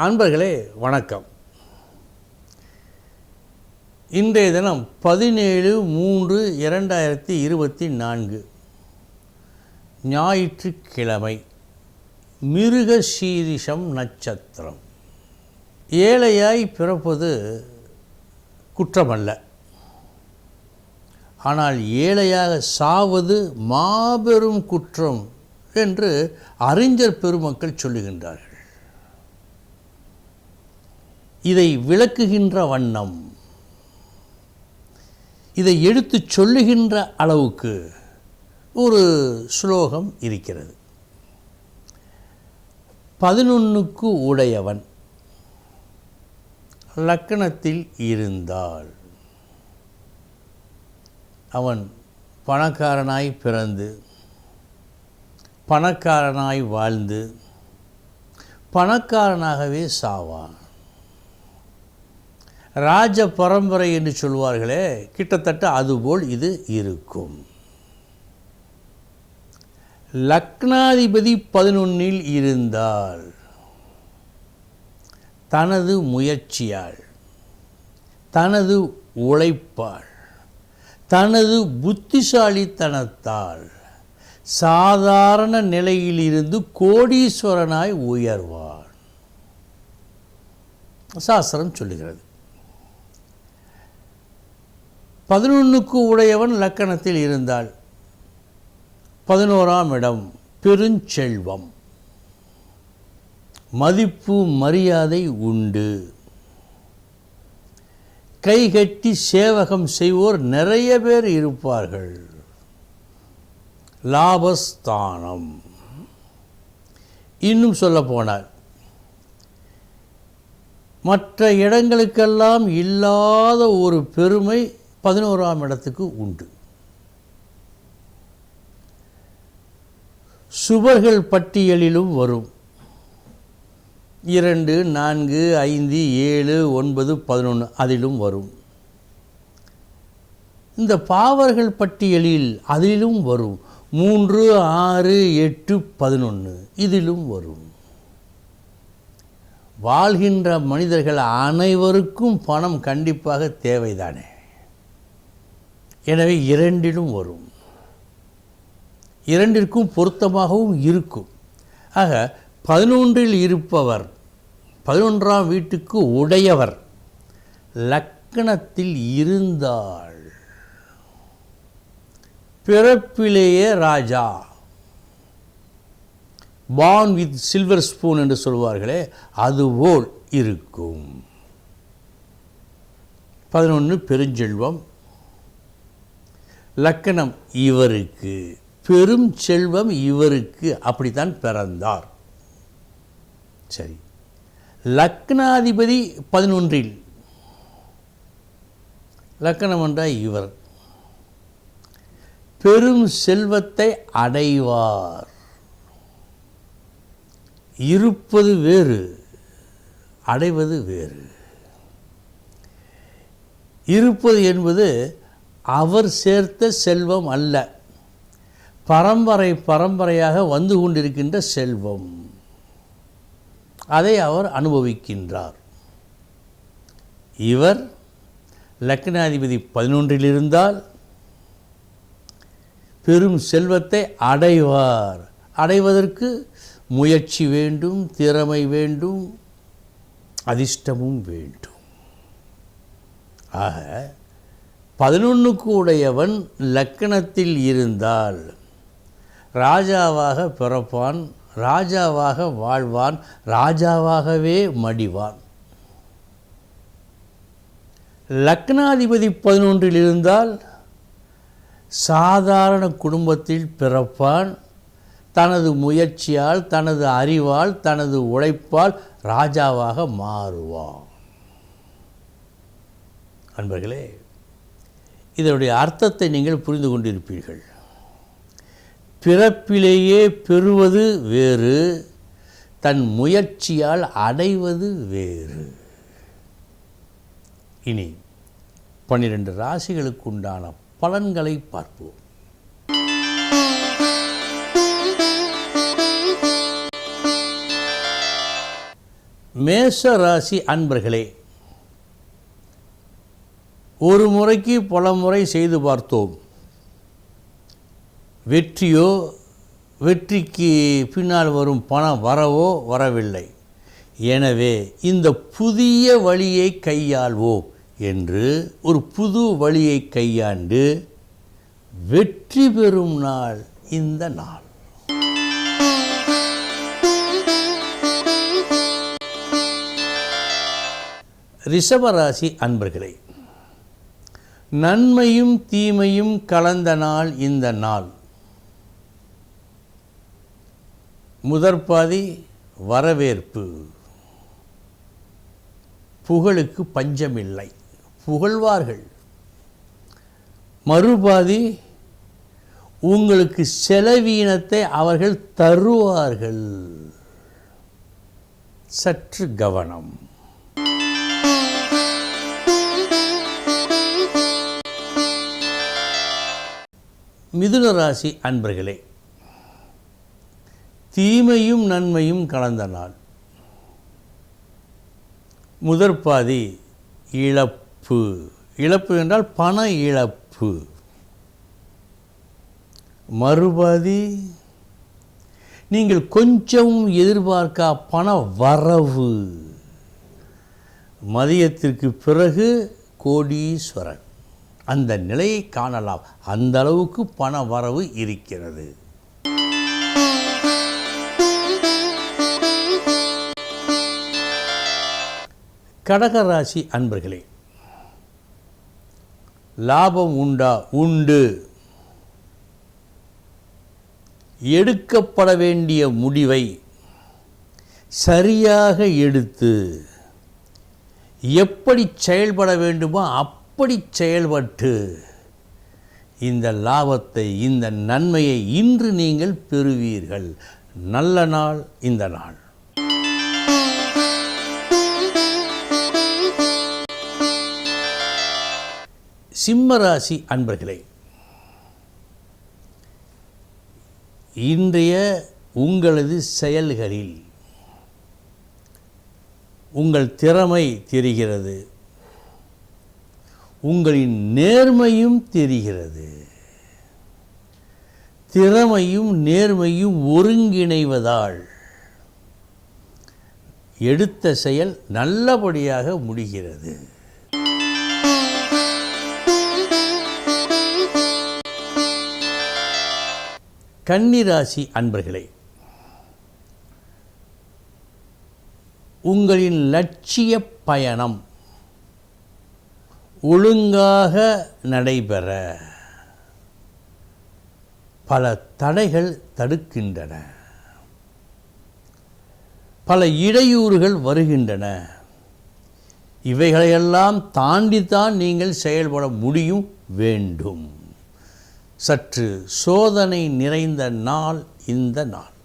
அன்பர்களே வணக்கம். இன்றைய தினம் பதினேழு மூன்று இரண்டாயிரத்தி இருபத்தி நான்கு. ஞாயிற்றுக்கிழமை மிருக சீரிஷம் நட்சத்திரம். ஏழையாய் பிறப்பது குற்றமல்ல. ஆனால் ஏழையாக சாவது மாபெரும் குற்றம் என்று அறிஞர் பெருமக்கள் சொல்லுகின்றார்கள். இதை விளக்குகின்ற வண்ணம். இதை எடுத்துச் சொல்லுகின்ற அளவுக்கு ஒரு ஸ்லோகம் இருக்கிறது. பதினொன்னுக்கு உடையவன் லக்கணத்தில் இருந்தால் அவன் பணக்காரனாய் பிறந்து பணக்காரனாய் வாழ்ந்து பணக்காரனாகவே சாவான். ராஜ பரம்பரை என்று சொல்வார்களே கிட்டத்தட்ட அதுபோல் இது இருக்கும். லக்னாதிபதி பதினொன்னில் இருந்தால் தனது முயற்சியால் தனது உழைப்பால் தனது புத்திசாலித்தனத்தால் சாதாரண நிலையிலிருந்து கோடீஸ்வரனாய் உயர்வார் சாஸ்திரம் சொல்லுகிறது. பதினொன்றுக்கு உடையவன் லக்கணத்தில் இருந்தால் பதினோராம் இடம் பெருஞ்செல்வம். மதிப்பு மரியாதை உண்டு. கைகட்டி சேவகம் செய்வோர் நிறைய பேர் இருப்பார்கள். லாபஸ்தானம். இன்னும் சொல்ல போனால் மற்ற இடங்களுக்கெல்லாம் இல்லாத ஒரு பெருமை பதினோராம் இடத்துக்கு உண்டு. சுவர்கள் பட்டியலிலும் வரும். இரண்டு நான்கு ஐந்து ஏழு ஒன்பது பதினொன்று அதிலும் வரும். இந்த பாவர்கள் பட்டியலில் அதிலும் வரும். மூன்று ஆறு எட்டு பதினொன்று இதிலும் வரும். வாழ்கின்ற மனிதர்கள் அனைவருக்கும் பணம் கண்டிப்பாக தேவைதானே? எனவே இரண்டிலும் வரும். இரண்டிற்கும் பொருத்தமாகவும் இருக்கும். ஆக பதினொன்றில் இருப்பவர் பதினொன்றாம் வீட்டுக்கு உடையவர் லக்கணத்தில் இருந்தால் பிறப்பிலேயே ராஜா. பான் வித் சில்வர் ஸ்பூன் என்று சொல்வார்களே அதுபோல் இருக்கும். பதினொன்று பெருஞ்செல்வம். லக்கணம் இவருக்கு பெரும் செல்வம் இவருக்கு அப்படித்தான் பிறந்தார். சரி. லக்னாதிபதி பதினொன்றில். லக்கணம் என்றால் இவர். பெரும் செல்வத்தை அடைவார். இருப்பது வேறு அடைவது வேறு. இருப்பது என்பது அவர் சேர்த்த செல்வம் அல்ல. பரம்பரை பரம்பரையாக வந்து கொண்டிருக்கின்ற செல்வம். அதை அவர் அனுபவிக்கின்றார். இவர் லக்னாதிபதி பதினொன்றில் இருந்தால் பெரும் செல்வத்தை அடைவார். அடைவதற்கு முயற்சி வேண்டும் திறமை வேண்டும் அதிர்ஷ்டமும் வேண்டும். ஆக பதினொன்றுக்கு உடையவன் லக்கணத்தில் இருந்தால் ராஜாவாக பிறப்பான் ராஜாவாக வாழ்வான் ராஜாவாகவே மடிவான். லக்னாதிபதி பதினொன்றில் இருந்தால் சாதாரண குடும்பத்தில் பிறப்பான் தனது முயற்சியால் தனது அறிவால் தனது உழைப்பால் ராஜாவாக மாறுவான். அன்பர்களே இதனுடைய அர்த்தத்தை நீங்கள் புரிந்து கொண்டிருப்பீர்கள். பிறப்பிலேயே பெறுவது வேறு தன் முயற்சியால் அடைவது வேறு. இனி பன்னிரண்டு ராசிகளுக்கு உண்டான பலன்களை பார்ப்போம். மேச ராசி அன்பர்களே ஒரு முறைக்கு பல முறை செய்து பார்த்தோம். வெற்றியோ வெற்றிக்கு பின்னால் வரும் பணம் வரவோ வரவில்லை. எனவே இந்த புதிய வழியை கையாள்வோம் என்று ஒரு புது வழியை கையாண்டு வெற்றி பெறும் நாள் இந்த நாள். ரிஷபராசி அன்பர்களே நன்மையும் தீமையும் கலந்த நாள் இந்த நாள். முதற்பாதி வரவேற்பு. புகழுக்கு பஞ்சமில்லை. புகழ்வார்கள். மறுபாதி உங்களுக்கு செலவீனத்தை அவர்கள் தருவார்கள். சற்று கவனம். மிதுன ராசி அன்பர்களே தீமையும் நன்மையும் கலந்த நாள். முதற்பாதி இழப்பு. இழப்பு என்றால் பண இழப்பு. மறுபாதி நீங்கள் கொஞ்சமும் எதிர்பார்க்கா பண வரவு. மதியத்திற்கு பிறகு கோடீஸ்வரன். அந்த நிலையை காணலாம். அந்த அளவுக்கு பண வரவு இருக்கிறது. கடகராசி அன்பர்களே லாபம் உண்டா? உண்டு. எடுக்கப்பட வேண்டிய முடிவை சரியாக எடுத்து எப்படி செயல்பட வேண்டுமோ அப்படி செயல்பட்டு இந்த லாபத்தை இந்த நன்மையை இன்று நீங்கள் பெறுவீர்கள். நல்ல நாள் இந்த நாள். சிம்மராசி அன்பர்களே இன்றைய உங்களது செயல்களில் உங்கள் திறமை தெரிகிறது. உங்களின் நேர்மையும் தெரிகிறது. திறமையும் நேர்மையும் ஒருங்கிணைவதால் எடுத்த செயல் நல்லபடியாக முடிகிறது. கன்னிராசி அன்பர்களே உங்களின் லட்சிய பயணம் ஒழுங்காக நடைபெற பல தடைகள் தடுக்கின்றன. பல இடையூறுகள் வருகின்றன. இவைகளையெல்லாம் தாண்டித்தான் நீங்கள் செயல்பட முடியும் வேண்டும். சற்று சோதனை நிறைந்த நாள் இந்த நாள்.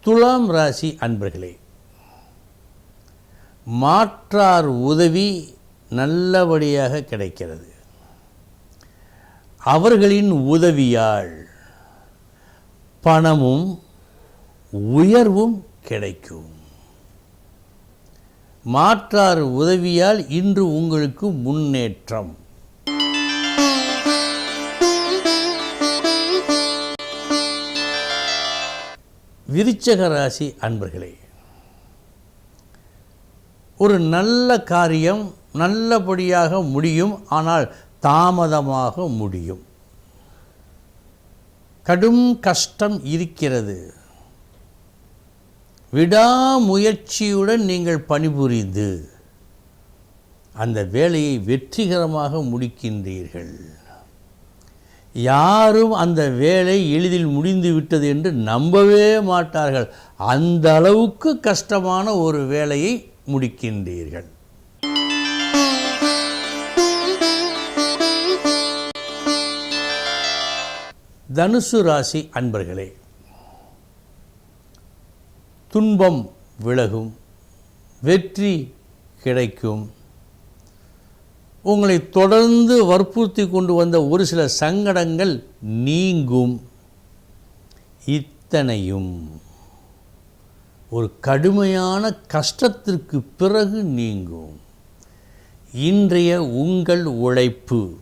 துலாம் ராசி அன்பர்களே மாற்றார் உதவி நல்லபடியாக கிடைக்கிறது. அவர்களின் உதவியால் பணமும் உயர்வும் கிடைக்கும். மாற்றார் உதவியால் இன்று உங்களுக்கு முன்னேற்றம். விருச்சக ராசி அன்பர்களே ஒரு நல்ல காரியம் நல்லபடியாக முடியும் ஆனால் தாமதமாக முடியும். கடும் கஷ்டம் இருக்கிறது. விடாமுயற்சியுடன் நீங்கள் பணிபுரிந்து அந்த வேலையை வெற்றிகரமாக முடிக்கின்றீர்கள். யாரும் அந்த வேலை எளிதில் முடிந்து விட்டது என்று நம்பவே மாட்டார்கள். அந்த அளவுக்கு கஷ்டமான ஒரு வேலையை முடிக்கின்றீர்கள். தனுசு ராசி அன்பர்களே துன்பம் விலகும் வெற்றி கிடைக்கும் உங்களை தொடர்ந்து வற்புறுத்தி கொண்டு வந்த ஒரு சில சங்கடங்கள் நீங்கும். இத்தனையும் ஒரு கடுமையான கஷ்டத்திற்கு பிறகு நீங்கும். இன்றைய உங்கள் உழைப்பு.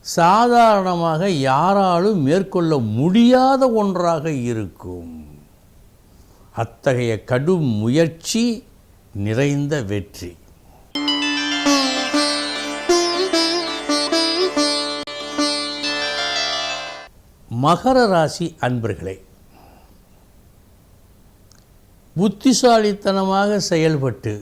சாதாரணமாக யாராலும் மேற்கொள்ள முடியாத ஒன்றாக இருக்கும். அத்தகைய கடும் முயற்சி நிறைந்த வெற்றி. மகர ராசி அன்பர்களே புத்திசாலித்தனமாக செயல்பட்டு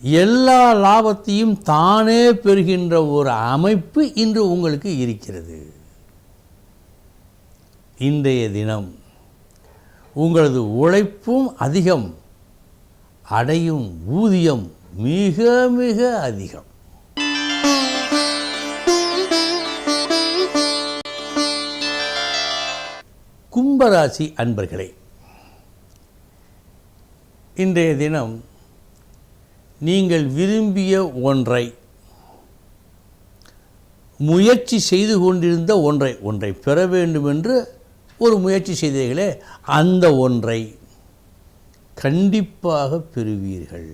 எல்லா லாபத்தையும் தானே பெறுகின்ற ஒரு அமைப்பு இன்று உங்களுக்கு இருக்கிறது. இன்றைய தினம் உங்களது உழைப்பும் அதிகம் அடையும் ஊதியம் மிக மிக அதிகம். கும்பராசி அன்பர்களே இன்றைய தினம் நீங்கள் விரும்பிய ஒன்றை முயற்சி செய்து கொண்டிருந்த ஒன்றை ஒன்றை பெற வேண்டும் என்று ஒரு முயற்சி செய்தீர்களே அந்த ஒன்றை கண்டிப்பாக பெறுவீர்கள்.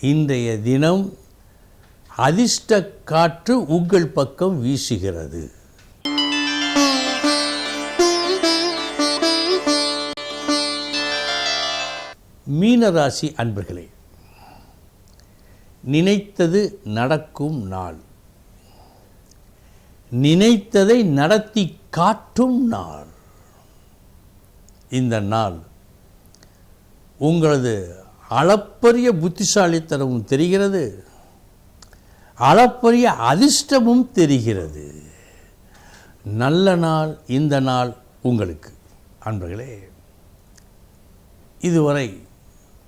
இன்றைய தினம் அதிர்ஷ்ட காற்று உங்கள் பக்கம் வீசுகிறது. மீனராசி அன்பர்களே நினைத்தது நடக்கும் நாள். நினைத்ததை நடத்தி காட்டும் நாள். இந்த நாள் உங்களது அளப்பரிய புத்திசாலித்தனமும் தெரிகிறது அளப்பரிய அதிர்ஷ்டமும் தெரிகிறது. நல்ல நாள் இந்த நாள் உங்களுக்கு. அன்பர்களே இதுவரை